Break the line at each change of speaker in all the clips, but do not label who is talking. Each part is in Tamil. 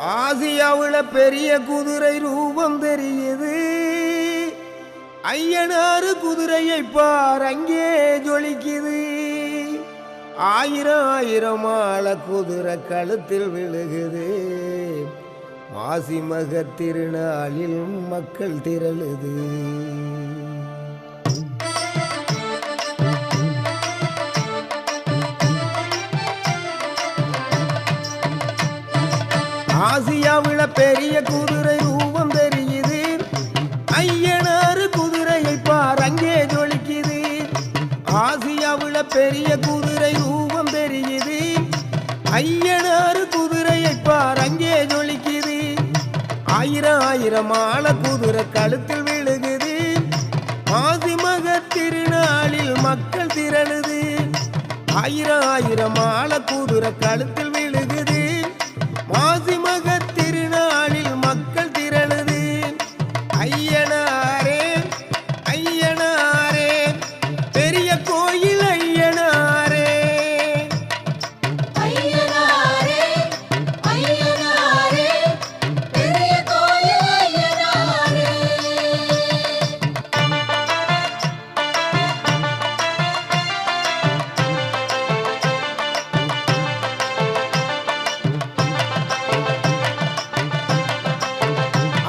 ஆசியாவுல பெரிய குதிரை ரூபம் தெரியுது. ஐயனாறு குதிரையை பார் அங்கே ஜொலிக்குது. ஆயிரம் ஆயிரம் ஆள குதிரை கழுத்தில் விழுகுது. மாசி மக திருநாளில் மக்கள் திரளுது. ஆசியாவில் பெரிய குதிரை ரூபம் தெரியுது. ஐயனாறு குதிரையை பார் அங்கே ஜொலிக்குது. ஆசியாவில் பெரிய குதிரை ரூபம் தெரியுது. ஐயனாறு குதிரையை பார் அங்கே ஜொலிக்குது. ஆயிரம் ஆயிரம் ஆள குதிரை கழுத்தில் விழுகுது. ஆசி மக திருநாளில் மக்கள் திரளுது. ஆயிரம் ஆயிரம் ஆள குதிரை கழுத்தில் விழுகுது. கோயில் ஐயனாரே
ஐயனாரே ஐயனாரே பெரிய கோயில் ஐயனாரே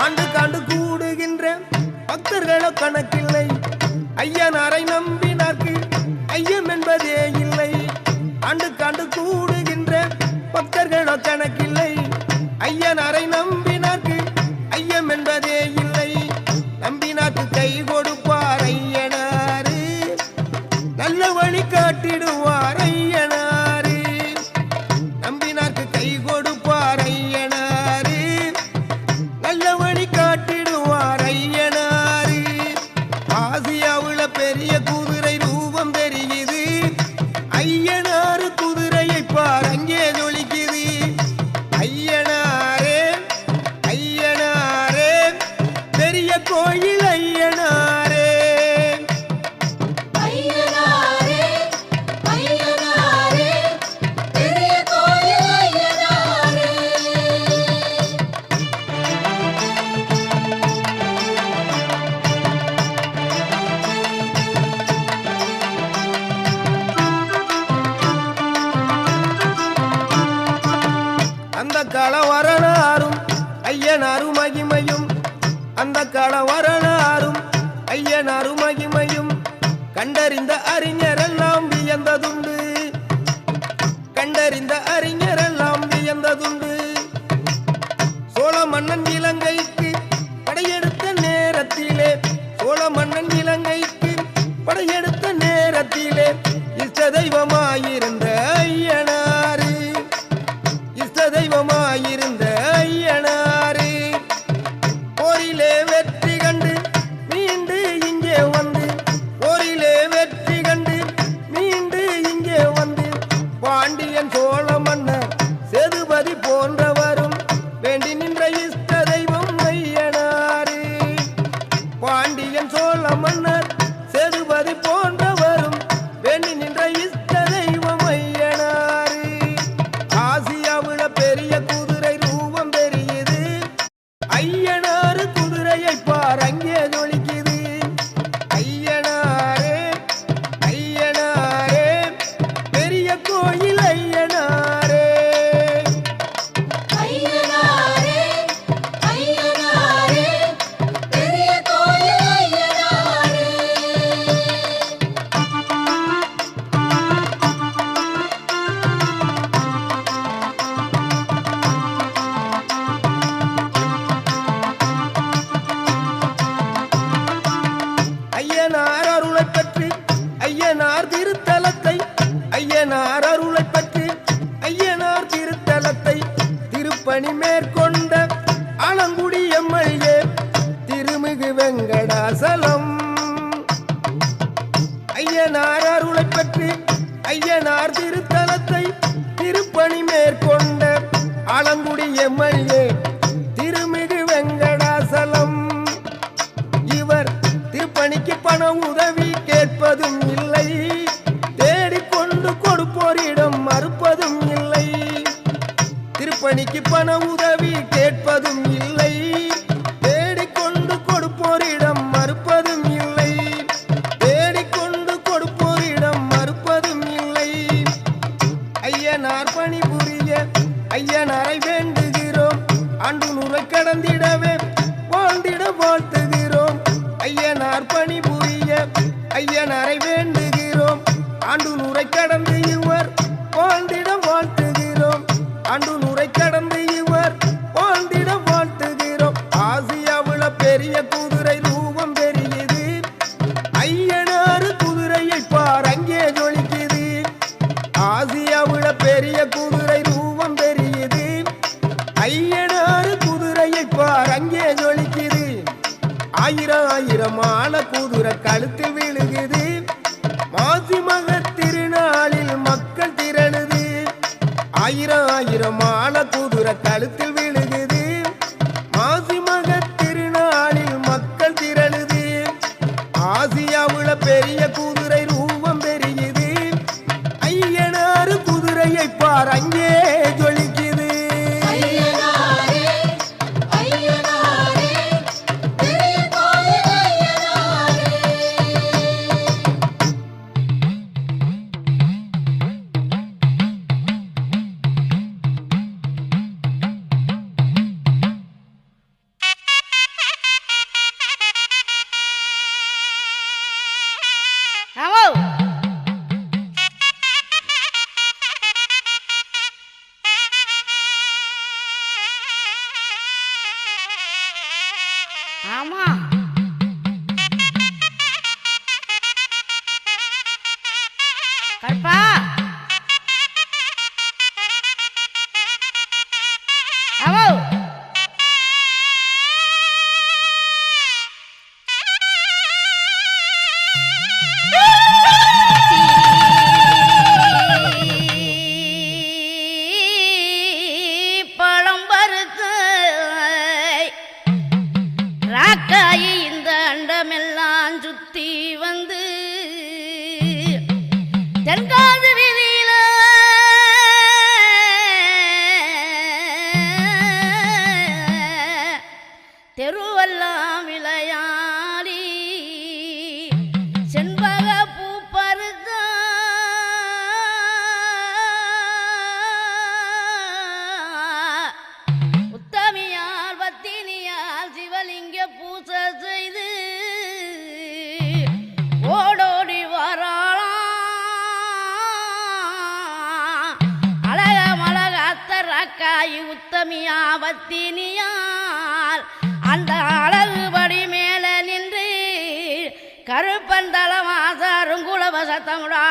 ஆண்டு காண்டு கூடுகின்ற பக்தர்களோ கணக்கில்லை. ஐயனாரை ஐயம் என்பதே இல்லை. ஆண்டு காண்டு கூடுகின்ற பக்தர்களோ கணக்கில்லை. ஐயனாரை அறிஞரெல்லாம் வியந்ததுண்டு. கண்டறிந்த அறிஞரெல்லாம் வியந்ததுண்டு. சோழ மன்னன் இல குதிரையை அருளை பெற்று ஐயனார் திருத்தலத்தை திருப்பணி மேற்கொண்ட ஆலங்குடி எம்எல்ஏ திருமிகு வெங்கடாசலம். இவர் திருப்பணிக்கு பண உதவி கேட்பதும் இல்லை. தேடிக்கொண்டு கொடுப்போரிடம் மறுப்பதும் இல்லை. திருப்பணிக்கு பண உதவி கேட்பதும் ஆயிரம் ஆயிரம் ஆன குதிரை கழுத்தில்
தினியால் அந்த அழகுபடி மேல நின்று கருப்பந்தளவாசாருங்குளவசத்தமுடா